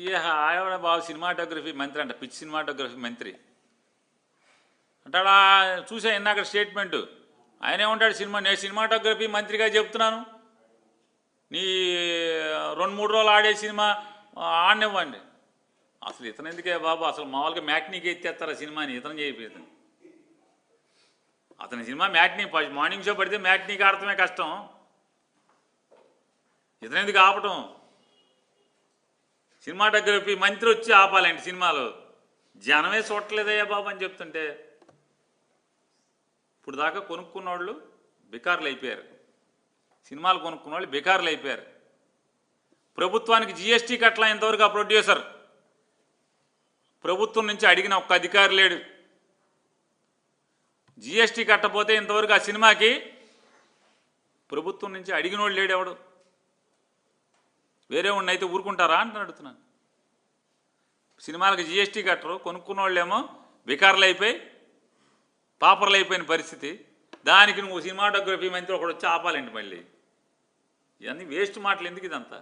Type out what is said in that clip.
ఈ ఆవిడ బాబు సినిమాటోగ్రఫీ మంత్రి అంట పిచ్ సినిమాటోగ్రఫీ మంత్రి. అంటాడా చూసా ఇందాక స్టేట్మెంట్? ఆయనే ఉంటాడు సినిమా నేను సినిమాటోగ్రఫీ మంత్రిగా చెప్తున్నాను. నీ రెండు మూడు రోజులు ఆడే సినిమా ఆడనివ్వండి. అసలు ఇతను ఎందుకే బాబు? అసలు మామూలుగా మ్యాట్నీకి ఎత్తేస్తారా సినిమాని ఇతను చేయలేదు అతని సినిమా మ్యాట్నీ మార్నింగ్ షో పడితే మ్యాట్నీకి ఆడటమే కష్టం. ఇతను ఎందుకు ఆపటం? సినిమాటోగ్రఫీ మంత్రి వచ్చి ఆపాలండి సినిమాలు. జనమే చూడట్లేదయ్యా బాబు అని చెప్తుంటే. ఇప్పుడు దాకా కొనుక్కున్న వాళ్ళు బికార్లు అయిపోయారు. సినిమాలు కొనుక్కున్న వాళ్ళు బికార్లు అయిపోయారు. ప్రభుత్వానికి జిఎస్టీ కట్టలా ఇంతవరకు ఆ ప్రొడ్యూసర్ ప్రభుత్వం నుంచి అడిగిన ఒక్క అధికారి లేడు. జిఎస్టీ కట్టపోతే ఇంతవరకు ఆ సినిమాకి ప్రభుత్వం నుంచి అడిగిన వాళ్ళు లేడు ఎవడు? వేరే వాడిని అయితే ఊరుకుంటారా అని అడుగుతున్నాను. సినిమాలకు జిఎస్టీ కట్టరు కొనుక్కున్న వాళ్ళేమో వికారులు అయిపోయి పాపర్లు అయిపోయిన పరిస్థితి. దానికి నువ్వు సినిమాటోగ్రఫీ మంత్రి ఒకడు వచ్చి ఆపాలండి మళ్ళీ? ఇవన్నీ వేస్ట్ మాటలు ఎందుకు ఇదంతా?